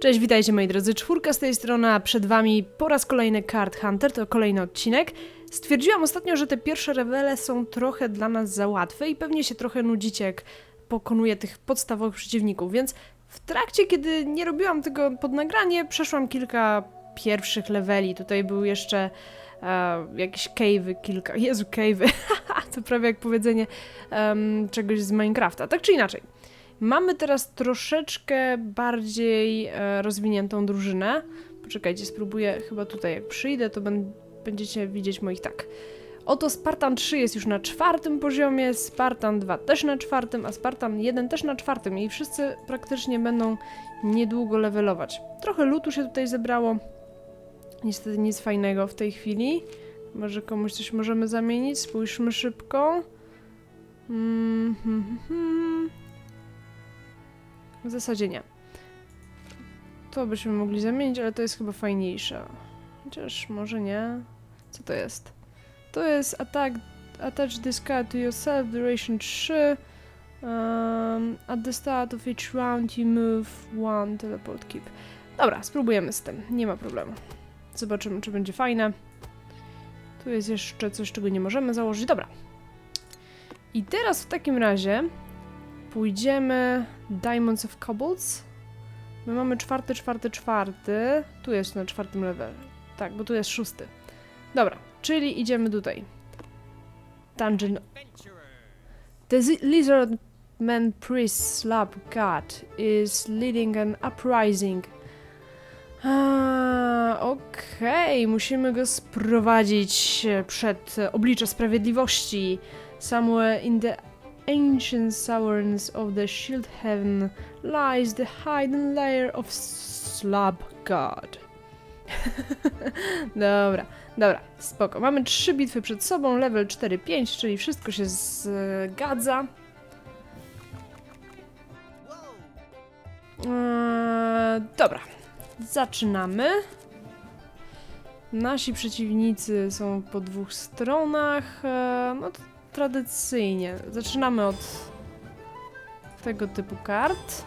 Cześć, witajcie moi drodzy, czwórka z tej strony, przed wami po raz kolejny Card Hunter, to kolejny odcinek. Stwierdziłam ostatnio, że te pierwsze rewele są trochę dla nas za łatwe i pewnie się trochę nudzicie, jak pokonuję tych podstawowych przeciwników, więc w trakcie, kiedy nie robiłam tego pod nagranie, przeszłam kilka pierwszych leveli. Tutaj był jeszcze e, jakieś cave'y, kilka, Jezu, cave'y, to prawie jak powiedzenie em, czegoś z Minecrafta, tak czy inaczej. Mamy teraz troszeczkę bardziej e, rozwiniętą drużynę. Poczekajcie, spróbuję chyba tutaj, jak przyjdę, to będziecie widzieć moich tak. Oto Spartan 3 jest już na czwartym poziomie, Spartan 2 też na czwartym, a Spartan 1 też na czwartym i wszyscy praktycznie będą niedługo levelować. Trochę lutu się tutaj zebrało. Niestety nic fajnego w tej chwili. Może komuś coś możemy zamienić? Spójrzmy szybko. Mm, hmm, hmm, hmm. W zasadzie nie. To byśmy mogli zamienić, ale to jest chyba fajniejsze. Chociaż może nie. Co to jest? To jest attack, attach this card to yourself, duration 3. Um, at the start of each round you move one teleport keep. Dobra, spróbujemy z tym, nie ma problemu. Zobaczymy, czy będzie fajne. Tu jest jeszcze coś, czego nie możemy założyć. Dobra. I teraz w takim razie pójdziemy Diamonds of Kobolds. My mamy czwarty, czwarty, czwarty. Tu jest na czwartym level. Tak, bo tu jest szósty. Dobra, czyli idziemy tutaj. Dungeon. The Lizard Man Priest Slab God is leading an uprising. Okej, musimy go sprowadzić przed oblicze sprawiedliwości. Somewhere in the ancient sovereigns of the Shield Heaven lies the hidden lair of Slab God. dobra, dobra, spoko. Mamy trzy bitwy przed sobą, level 4-5, czyli wszystko się zgadza. Eee, dobra, zaczynamy. Nasi przeciwnicy są po dwóch stronach. Eee, no to tradycyjnie. Zaczynamy od tego typu kart.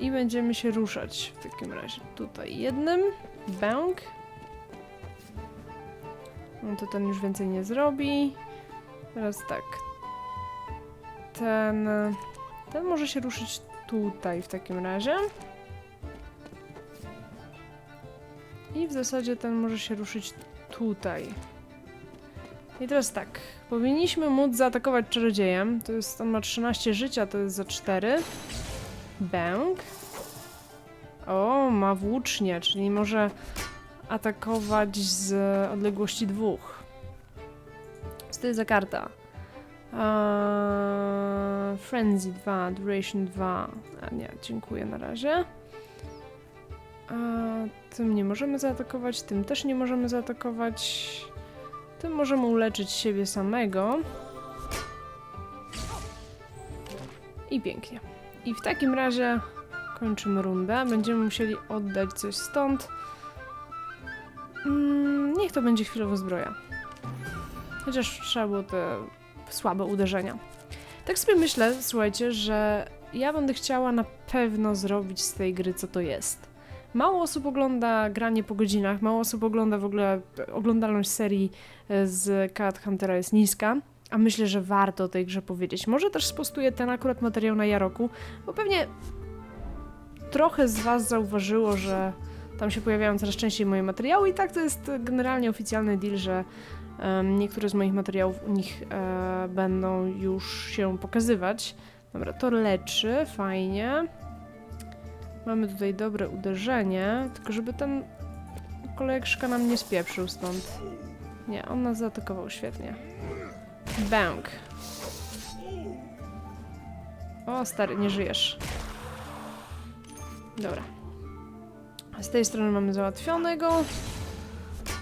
I będziemy się ruszać w takim razie. Tutaj jednym. Bęk. No to ten już więcej nie zrobi. Teraz tak. Ten. Ten może się ruszyć tutaj w takim razie. I w zasadzie ten może się ruszyć tutaj. I teraz tak, powinniśmy móc zaatakować czarodziejem. To jest, on ma 13 życia, to jest za 4. Bęk. O, ma włócznie, czyli może atakować z odległości dwóch. Co to jest za karta? Eee, Frenzy 2, Duration 2. A nie, dziękuję na razie. Eee, tym nie możemy zaatakować, tym też nie możemy zaatakować. Tym możemy uleczyć siebie samego. I pięknie. I w takim razie kończymy rundę. Będziemy musieli oddać coś stąd. Mm, niech to będzie chwilowo zbroja. Chociaż trzeba było te słabe uderzenia. Tak sobie myślę, słuchajcie, że ja będę chciała na pewno zrobić z tej gry, co to jest. Mało osób ogląda granie po godzinach, mało osób ogląda w ogóle oglądalność serii e, z Cat Huntera jest niska, a myślę, że warto o tej grze powiedzieć. Może też spostuję ten akurat materiał na Jaroku, bo pewnie trochę z Was zauważyło, że tam się pojawiają coraz częściej moje materiały i tak to jest generalnie oficjalny deal, że um, niektóre z moich materiałów u nich e, będą już się pokazywać. Dobra, to leczy, fajnie. Mamy tutaj dobre uderzenie, tylko żeby ten kolejeczka nam nie spieprzył stąd. Nie, on nas zaatakował świetnie. Bang. O, stary, nie żyjesz. Dobra. Z tej strony mamy załatwionego.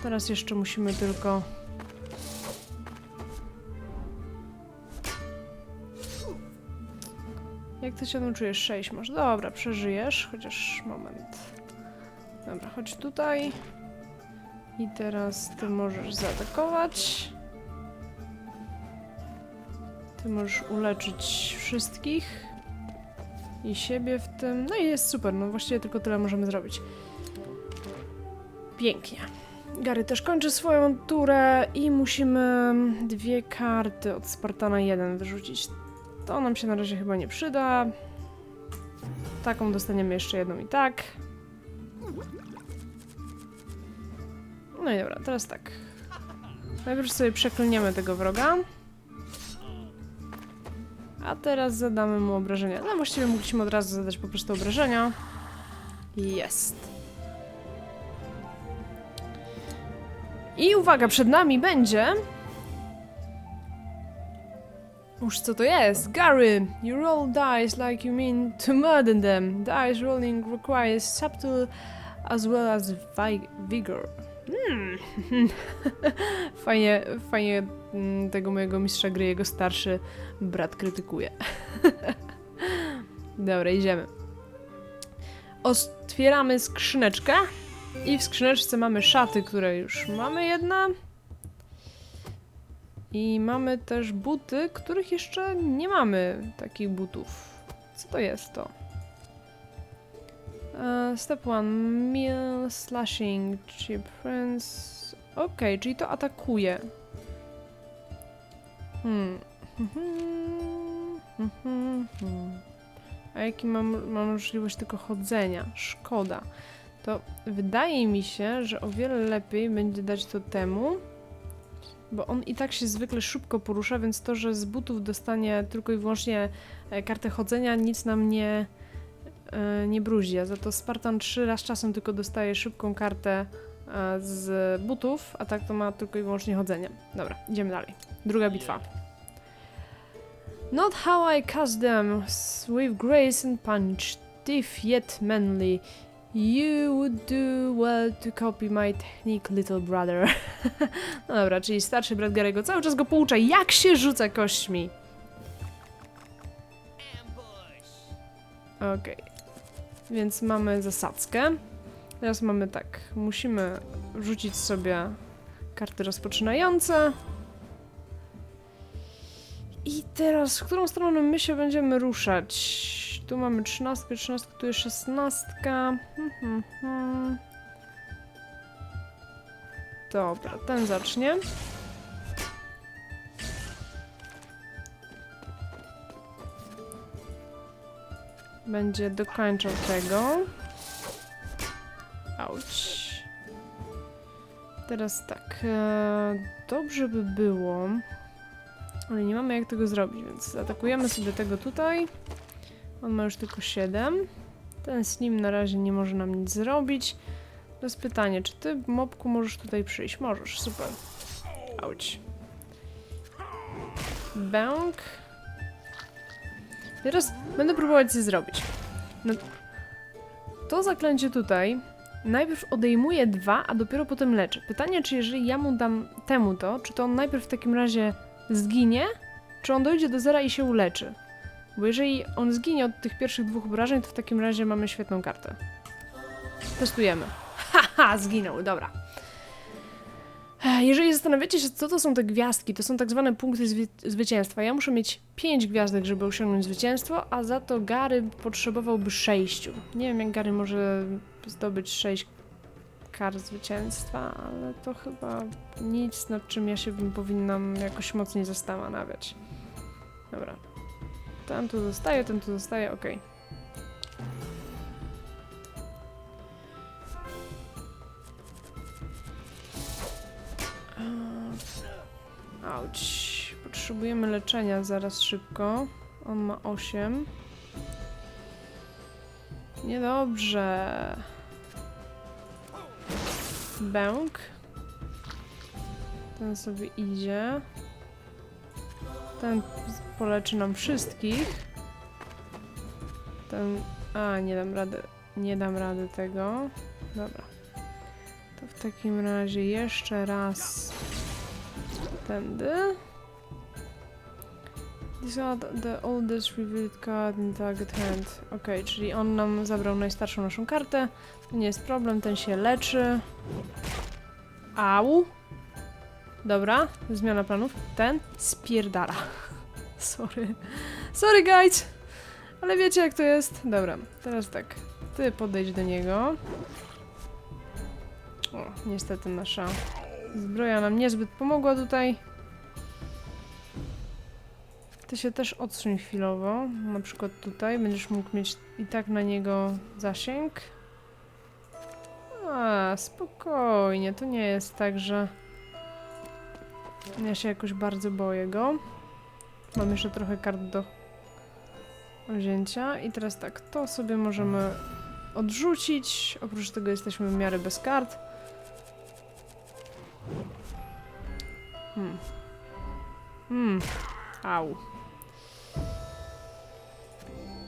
Teraz jeszcze musimy tylko... Jak ty się tam czujesz? 6 masz. Dobra, przeżyjesz, chociaż moment. Dobra, chodź tutaj. I teraz ty możesz zaatakować. Ty możesz uleczyć wszystkich. i siebie w tym. No i jest super, no właściwie tylko tyle możemy zrobić. Pięknie. Gary też kończy swoją turę i musimy dwie karty od Spartana 1 wyrzucić. To nam się na razie chyba nie przyda. Taką dostaniemy jeszcze jedną i tak. No i dobra, teraz tak. Najpierw sobie przeklniemy tego wroga. A teraz zadamy mu obrażenia. No właściwie mogliśmy od razu zadać po prostu obrażenia. Jest. I uwaga, przed nami będzie... Uż co to jest? Gary, you roll dice like you mean to murder them. Dice rolling requires subtle as well as vi vigor. Hmm. fajnie, fajnie mm, tego mojego mistrza gry jego starszy brat krytykuje. Dobra, idziemy. Otwieramy skrzyneczkę i w skrzyneczce mamy szaty, które już mamy jedna. I mamy też buty, których jeszcze nie mamy takich butów. Co to jest to? E, step 1. Meal slashing. Chip friends. Okej, czyli to atakuje. Hmm. A jaki mam, mam możliwość tylko chodzenia? Szkoda. To wydaje mi się, że o wiele lepiej będzie dać to temu, bo on i tak się zwykle szybko porusza, więc to, że z butów dostanie tylko i wyłącznie e, kartę chodzenia, nic nam nie, e, nie bruzi. A za to Spartan 3 raz czasem tylko dostaje szybką kartę e, z butów, a tak to ma tylko i wyłącznie chodzenie. Dobra, idziemy dalej. Druga bitwa. Not how I cast them, with grace and punch, stiff yet manly. You would do well to copy my technique, little brother. no dobra, czyli starszy brat Garego cały czas go poucza, jak się rzuca kośćmi. Okej. Więc mamy zasadzkę. Teraz mamy tak, musimy rzucić sobie karty rozpoczynające. I teraz, w którą stronę my się będziemy ruszać? Tu mamy 13, 13, tu jest 16. Hmm, hmm, hmm. Dobra, ten zacznie. Będzie dokończał tego. Auć. Teraz tak. E, dobrze by było. Ale nie mamy jak tego zrobić, więc zaatakujemy sobie tego tutaj. On ma już tylko 7. Ten Slim na razie nie może nam nic zrobić. To jest pytanie, czy ty, mopku, możesz tutaj przyjść? Możesz, super. Auć. Bank. Teraz będę próbować coś zrobić. No, to zaklęcie tutaj najpierw odejmuje dwa, a dopiero potem leczy. Pytanie, czy jeżeli ja mu dam temu to, czy to on najpierw w takim razie zginie, czy on dojdzie do zera i się uleczy? Bo jeżeli on zginie od tych pierwszych dwóch obrażeń, to w takim razie mamy świetną kartę. Testujemy. Haha, zginął, dobra. Jeżeli zastanawiacie się, co to są te gwiazdki, to są tak zwane punkty zwy zwycięstwa. Ja muszę mieć 5 gwiazdek, żeby osiągnąć zwycięstwo, a za to Gary potrzebowałby 6. Nie wiem, jak Gary może zdobyć 6 kart zwycięstwa, ale to chyba nic, nad czym ja się powinnam jakoś mocniej zastanawiać. Dobra. Ten tu zostaje, ten tu zostaje. Eee, Auć. Potrzebujemy leczenia zaraz szybko. On ma 8. Niedobrze. Bęk. Ten sobie idzie. Ten poleczy nam wszystkich. Ten... A, nie dam rady. Nie dam rady tego. Dobra. To w takim razie jeszcze raz tędy. Are the oldest revealed card in target hand. Ok, czyli on nam zabrał najstarszą naszą kartę. To nie jest problem, ten się leczy. Au. Dobra, zmiana planów. Ten spierdala. Sorry. Sorry, guys! Ale wiecie jak to jest? Dobra, teraz tak. Ty podejdź do niego. O, niestety nasza zbroja nam niezbyt pomogła tutaj. Ty się też odsuń chwilowo. Na przykład tutaj będziesz mógł mieć i tak na niego zasięg. A, spokojnie. To nie jest tak, że ja się jakoś bardzo boję go. Mam jeszcze trochę kart do wzięcia. I teraz tak, to sobie możemy odrzucić. Oprócz tego jesteśmy w miarę bez kart. Hmm. Hmm. Au.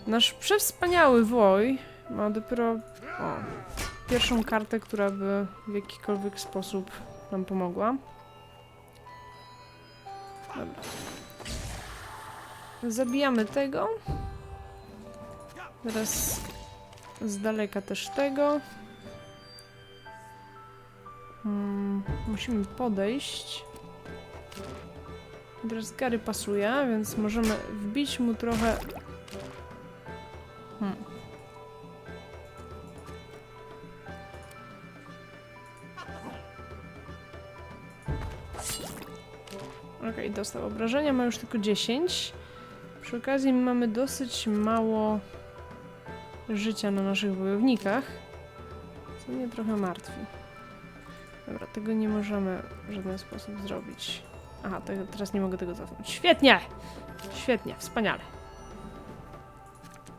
Nasz przewspaniały woj ma dopiero o, pierwszą kartę, która by w jakikolwiek sposób nam pomogła. Dobra. Zabijamy tego. Teraz z daleka też tego. Hmm, musimy podejść. Teraz Gary pasuje, więc możemy wbić mu trochę... Hmm. Okej, dostał obrażenia, ma już tylko 10. Przy okazji mamy dosyć mało życia na naszych wojownikach, co mnie trochę martwi. Dobra, tego nie możemy w żaden sposób zrobić. Aha, teraz nie mogę tego cofnąć. Świetnie! Świetnie, wspaniale.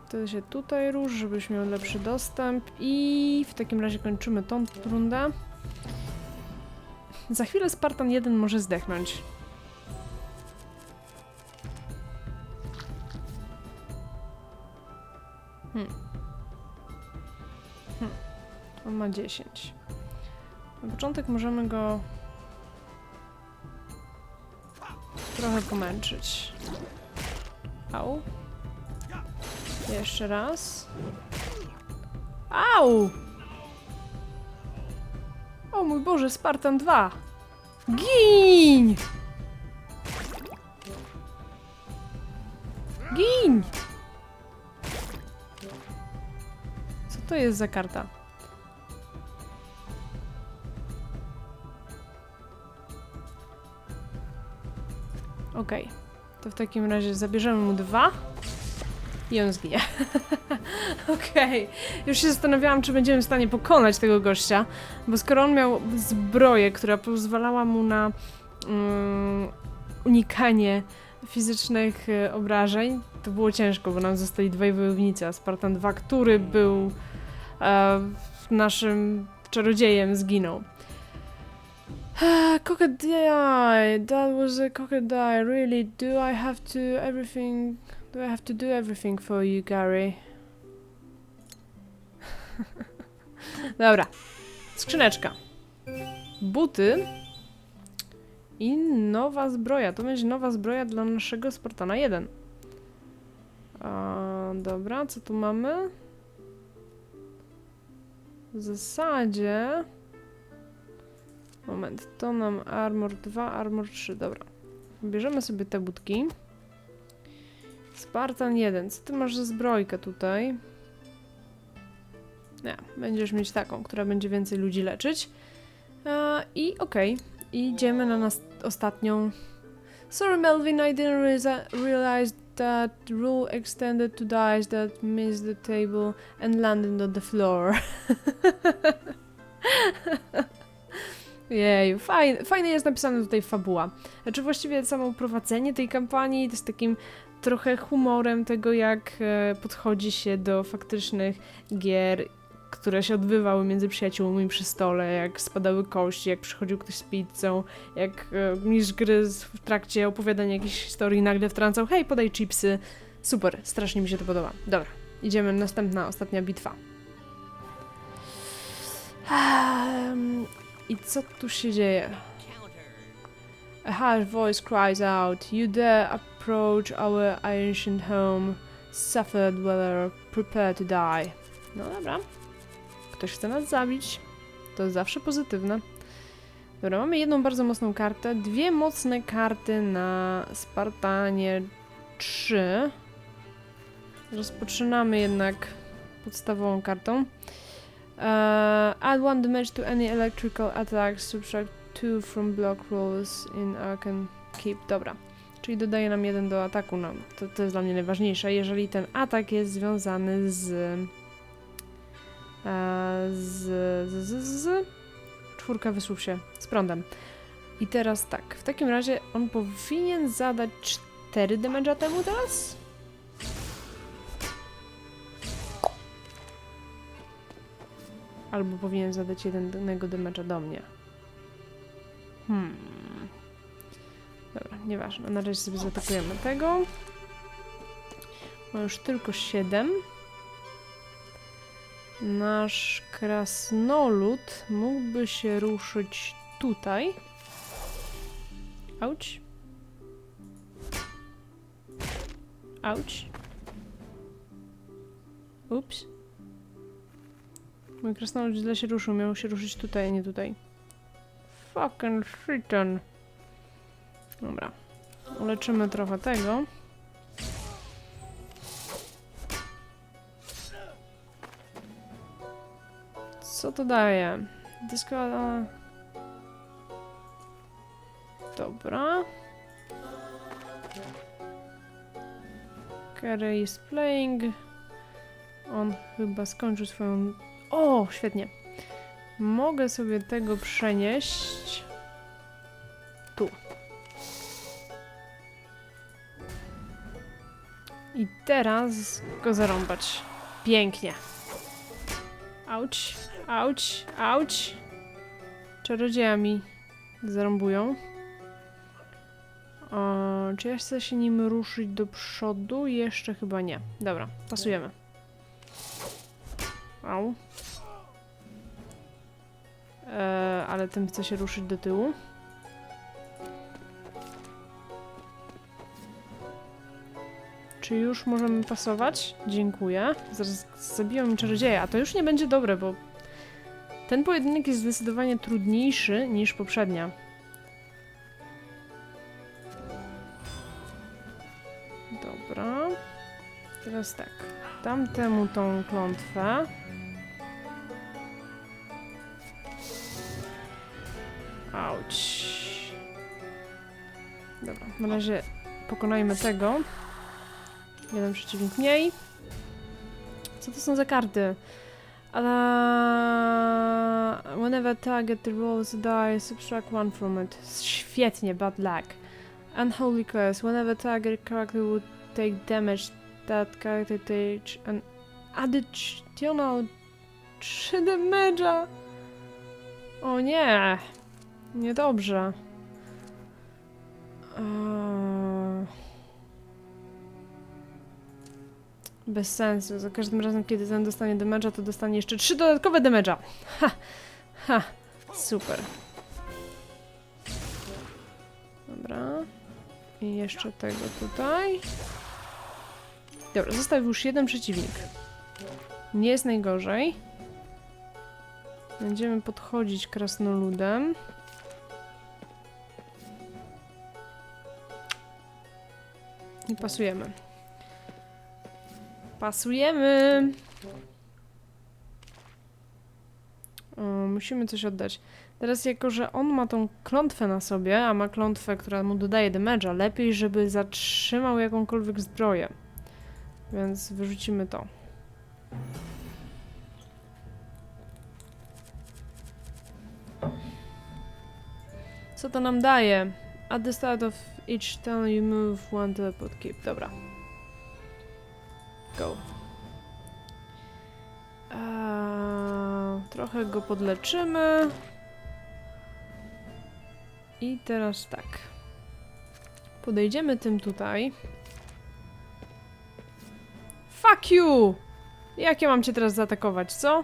To się tutaj rusz, żebyś miał lepszy dostęp i w takim razie kończymy tą rundę. Za chwilę Spartan 1 może zdechnąć. On ma 10. Na początek możemy go trochę pomęczyć. Au. Jeszcze raz. Au! O mój Boże, Spartan 2! Gin! Gin! Co to jest za karta? Okej. To w takim razie zabierzemy mu dwa i on zginie. Okej. Już się zastanawiałam, czy będziemy w stanie pokonać tego gościa, bo skoro on miał zbroję, która pozwalała mu na mm, unikanie fizycznych e, obrażeń, to było ciężko, bo nam zostali dwaj wojownicy, a Spartan 2, który był e, naszym czarodziejem, zginął. Crocodile, that was a crocodile. Really, do I have to everything? Do I have to do everything for you, Gary? Dobra. Skrzyneczka. Buty. I nowa zbroja. To będzie nowa zbroja dla naszego Spartana 1. A, dobra, co tu mamy? W zasadzie... Moment, to nam armor 2, armor 3, dobra. Bierzemy sobie te budki. Spartan 1, co ty masz za zbrojkę tutaj? Nie, będziesz mieć taką, która będzie więcej ludzi leczyć. I okej, okay. idziemy na nas ostatnią. Sorry Melvin, I didn't re realize that rule extended to dice that missed the table and landed on the floor. Jej, fajnie, fajnie jest napisane tutaj fabuła. Znaczy właściwie samo uprowadzenie tej kampanii to jest takim trochę humorem tego, jak e, podchodzi się do faktycznych gier, które się odbywały między przyjaciółmi przy stole, jak spadały kości, jak przychodził ktoś z pizzą, jak e, mistrz gry w trakcie opowiadania jakiejś historii nagle wtrącał hej, podaj chipsy. Super, strasznie mi się to podoba. Dobra, idziemy, następna, ostatnia bitwa. I co tu się dzieje? A harsh voice cries out, You dare approach our ancient home, suffered dweller, prepare to die. No dobra. Ktoś chce nas zabić. To zawsze pozytywne. Dobra, mamy jedną bardzo mocną kartę, dwie mocne karty na Spartanie 3. Rozpoczynamy jednak podstawową kartą. Uh, add one damage to any electrical attack, subtract two from block rolls in Arcan Keep. Dobra. Czyli dodaje nam jeden do ataku. No, to, to jest dla mnie najważniejsze. Jeżeli ten atak jest związany z. e, z. z. z. z czwórka wysłów się z prądem. I teraz tak. W takim razie on powinien zadać 4 damage'a temu teraz? Albo powinien zadać jednego damage'a do mnie. Hmm. Dobra, nieważne. Na razie sobie zaatakujemy tego. Ma już tylko 7. Nasz krasnolud mógłby się ruszyć tutaj. Auć. Auć. Ups. Mój krasnolud źle się ruszył. Miał się ruszyć tutaj, a nie tutaj. Fucking shiton. Dobra. Uleczymy trochę tego. Co to daje? Dyskala... Dobra. Carey is playing. On chyba skończył swoją... O, świetnie. Mogę sobie tego przenieść... Tu. I teraz go zarąbać. Pięknie. Auć, auć, auć. Czarodzieja mi zarąbują. O, czy ja chcę się nim ruszyć do przodu? Jeszcze chyba nie. Dobra, pasujemy. Au. E, ale tym chce się ruszyć do tyłu. Czy już możemy pasować? Dziękuję. Zaraz zabiją mi czarodzieja, a to już nie będzie dobre, bo ten pojedynek jest zdecydowanie trudniejszy niż poprzednia. Dobra. Teraz tak. Dam temu tą klątwę. Auć. Dobra, na razie pokonajmy tego. Jeden przeciwnik mniej. Co to są za karty? Uh, whenever target rolls a die, subtract one from it. Świetnie, bad luck. Unholy curse. Whenever target character would take damage, that character takes an additional 3 damage'a. O nie! Niedobrze. Eee... Bez sensu. Za każdym razem, kiedy ten dostanie damage'a, to dostanie jeszcze trzy dodatkowe damage'a. Ha! Ha! Super. Dobra. I jeszcze tego tutaj. Dobra, został już jeden przeciwnik. Nie jest najgorzej. Będziemy podchodzić krasnoludem. Pasujemy. Pasujemy. O, musimy coś oddać. Teraz jako, że on ma tą klątwę na sobie, a ma klątwę, która mu dodaje damage'a, lepiej, żeby zatrzymał jakąkolwiek zbroję. Więc wyrzucimy to. Co to nam daje? At the start of each turn you move one teleport keep. Dobra. Go. Eee, trochę go podleczymy. I teraz tak. Podejdziemy tym tutaj. Fuck you! Jak ja mam cię teraz zaatakować, co?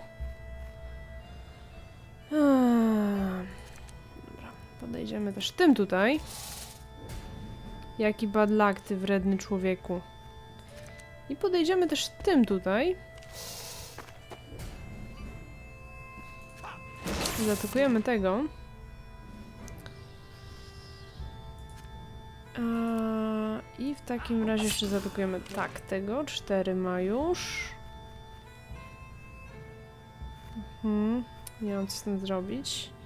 Podejdziemy też tym tutaj. Jaki bad luck, ty wredny człowieku. I podejdziemy też tym tutaj. Zaatakujemy tego. I w takim razie jeszcze zaatakujemy tak tego. Cztery ma już. Mhm. Nie mam co z tym zrobić.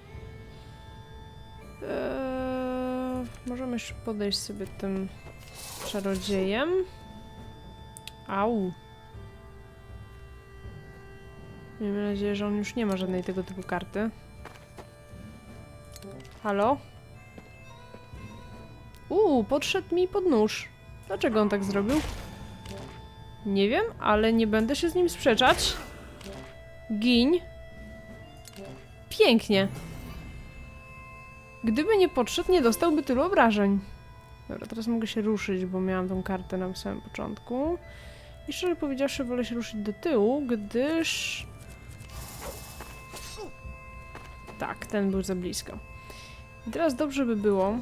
Eee, możemy jeszcze podejść sobie tym czarodziejem. Au. Miejmy nadzieję, że on już nie ma żadnej tego typu karty. Halo? Uuu, podszedł mi pod nóż. Dlaczego on tak zrobił? Nie wiem, ale nie będę się z nim sprzeczać. Giń. Pięknie. Gdyby nie podszedł, nie dostałby tylu obrażeń. Dobra, teraz mogę się ruszyć, bo miałam tą kartę na samym początku. I szczerze powiedziawszy, wolę się ruszyć do tyłu, gdyż... Tak, ten był za blisko. I teraz dobrze by było,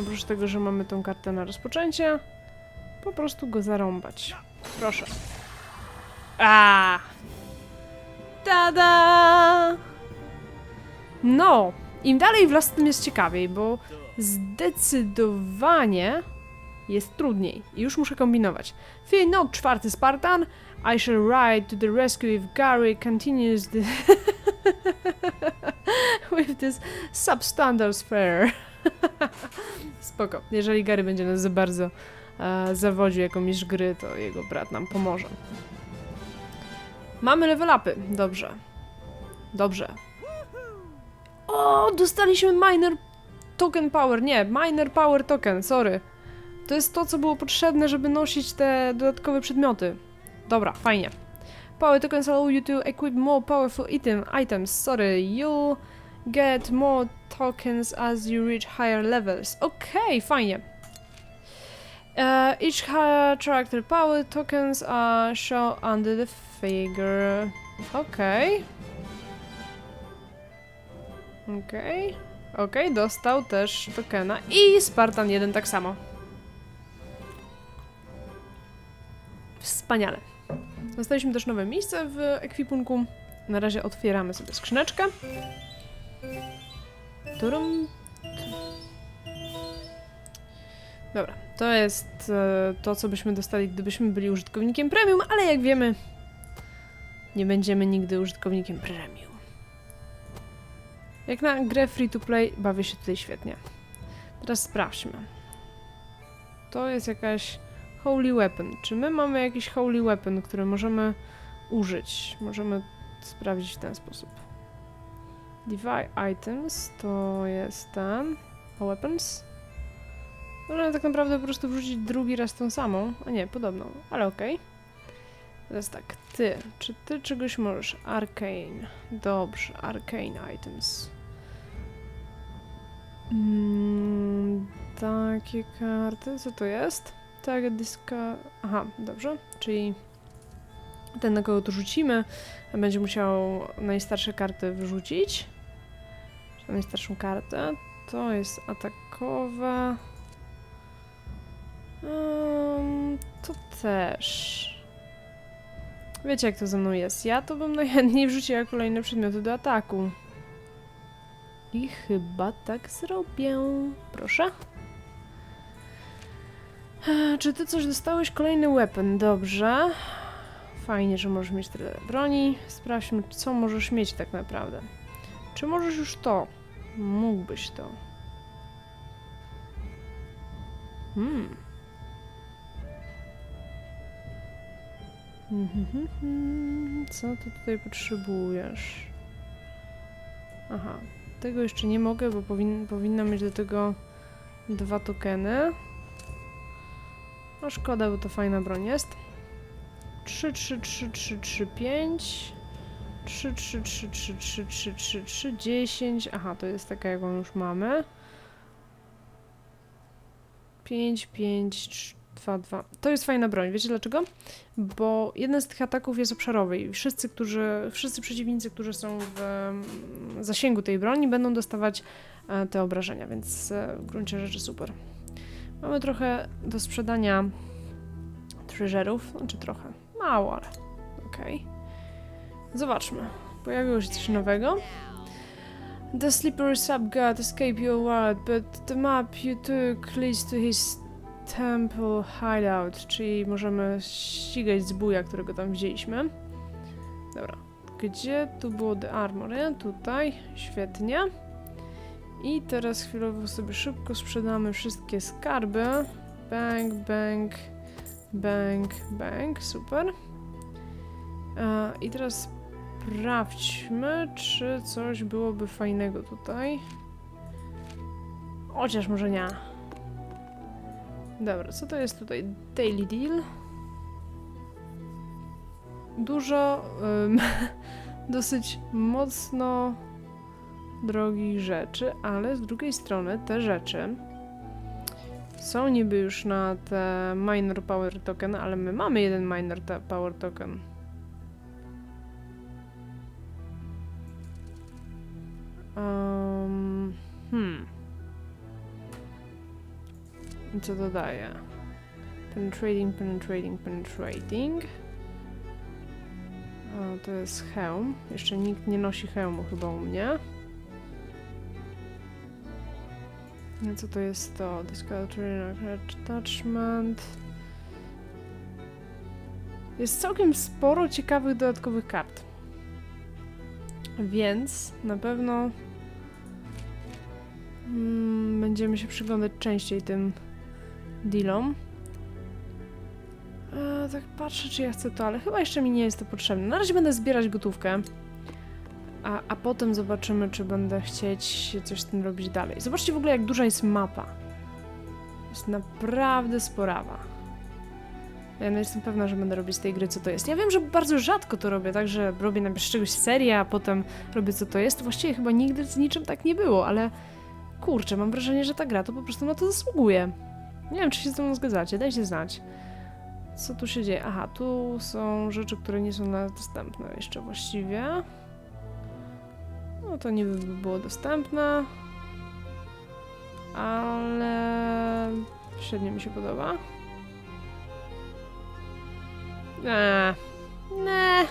oprócz tego, że mamy tą kartę na rozpoczęcie, po prostu go zarąbać. Proszę. A! Tada! No, im dalej w las, tym jest ciekawiej, bo zdecydowanie jest trudniej. I już muszę kombinować. Fear not, czwarty Spartan. I shall ride to the rescue if Gary continues the with this substandard fare. Spoko. Jeżeli Gary będzie nas za bardzo e, zawodził jako gry, to jego brat nam pomoże. Mamy level upy. Dobrze. Dobrze. Dostaliśmy miner token power. Nie, miner power token, sorry. To jest to, co było potrzebne, żeby nosić te dodatkowe przedmioty. Dobra, fajnie. Power tokens allow you to equip more powerful item, items. Sorry, you get more tokens as you reach higher levels. Okej, okay, fajnie. Uh, each ha- character power tokens are shown under the figure. Okej. Okay. Okej. Okay. Okej, okay, dostał też tokena. I Spartan 1 tak samo. Wspaniale. Dostaliśmy też nowe miejsce w ekwipunku. Na razie otwieramy sobie skrzyneczkę. Turum. Dobra, to jest e, to, co byśmy dostali, gdybyśmy byli użytkownikiem premium, ale jak wiemy, nie będziemy nigdy użytkownikiem premium. Jak na grę free to play, bawię się tutaj świetnie. Teraz sprawdźmy. To jest jakaś Holy Weapon. Czy my mamy jakiś Holy Weapon, który możemy użyć? Możemy sprawdzić w ten sposób. Divide Items to jest ten. A Weapons? Możemy tak naprawdę po prostu wrzucić drugi raz tą samą. A nie, podobną, ale okej. Okay. Teraz tak, ty. Czy ty czegoś możesz? Arcane. Dobrze, Arcane Items. Mm, takie karty, co to jest? Target dyska... Aha, dobrze. Czyli ten, na kogo to rzucimy, będzie musiał najstarsze karty wyrzucić. Najstarszą kartę. To jest atakowe. Um, to też. Wiecie, jak to ze mną jest. Ja to bym najchętniej wrzuciła kolejne przedmioty do ataku. I chyba tak zrobię. Proszę. Czy ty coś dostałeś? Kolejny weapon, dobrze. Fajnie, że możesz mieć tyle broni. Sprawdźmy, co możesz mieć tak naprawdę. Czy możesz już to? Mógłbyś to. Hmm. Co ty tutaj potrzebujesz? Aha, tego jeszcze nie mogę, bo powin powinna mieć do tego dwa tokeny. No szkoda, bo to fajna broń jest. 3, 3, 3, 3, 3, 5. 3, 3, 3, 3, 3, 3, 3, 3, 10. Aha, to jest taka, jaką już mamy. 5, 5, 2, 2. To jest fajna broń. Wiecie dlaczego? Bo jeden z tych ataków jest obszarowy i wszyscy, którzy, wszyscy przeciwnicy, którzy są w zasięgu tej broni, będą dostawać te obrażenia, więc w gruncie rzeczy super. Mamy trochę do sprzedania treasurów, znaczy trochę, mało, ale okej. Okay. Zobaczmy, pojawiło się coś nowego. The slippery subgod escaped your world, but the map you took leads to his temple hideout, czyli możemy ścigać zbója, którego tam wzięliśmy. Dobra, gdzie tu było The Armor? nie? Tutaj, świetnie. I teraz chwilowo sobie szybko sprzedamy wszystkie skarby. Bang, bang, bang, bang, super. E, I teraz sprawdźmy, czy coś byłoby fajnego tutaj. Chociaż może nie. Dobra, co to jest tutaj? Daily Deal. Dużo, dosyć mocno drogich rzeczy, ale z drugiej strony te rzeczy są niby już na te minor power token, ale my mamy jeden minor power token. Um, hmm. Co to daje? Penetrating, penetrating, penetrating. To jest hełm. Jeszcze nikt nie nosi hełmu chyba u mnie. No co to jest to? Discovery Attachment. Jest całkiem sporo ciekawych dodatkowych kart. Więc na pewno mm, będziemy się przyglądać częściej tym dealom. E, tak patrzę, czy ja chcę to, ale chyba jeszcze mi nie jest to potrzebne. Na razie będę zbierać gotówkę. A, a potem zobaczymy, czy będę chcieć coś z tym robić dalej. Zobaczcie w ogóle, jak duża jest mapa. Jest naprawdę sporawa. Ja no jestem pewna, że będę robić z tej gry, co to jest. Ja wiem, że bardzo rzadko to robię, tak, że robię najpierw czegoś serię, a potem robię, co to jest. Właściwie chyba nigdy z niczym tak nie było, ale kurczę, mam wrażenie, że ta gra to po prostu na to zasługuje. Nie wiem, czy się z tym zgadzacie, dajcie znać. Co tu się dzieje? Aha, tu są rzeczy, które nie są na dostępne jeszcze właściwie. No to niby by było dostępne. Ale średnio mi się podoba. Eee, nie.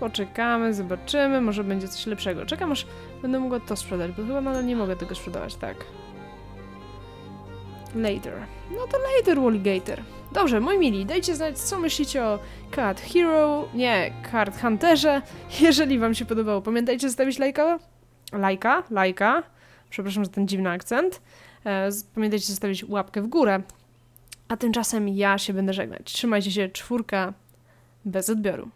Poczekamy, zobaczymy, może będzie coś lepszego. Czekam aż będę mogła to sprzedać, bo chyba nadal nie mogę tego sprzedawać, tak. Later. No to later, Walligator. Dobrze, moi mili, dajcie znać, co myślicie o Card Hero, nie, Card Hunterze. Jeżeli wam się podobało, pamiętajcie zostawić lajka, lajka, lajka, przepraszam za ten dziwny akcent. E, pamiętajcie zostawić łapkę w górę. A tymczasem ja się będę żegnać. Trzymajcie się, czwórka, bez odbioru.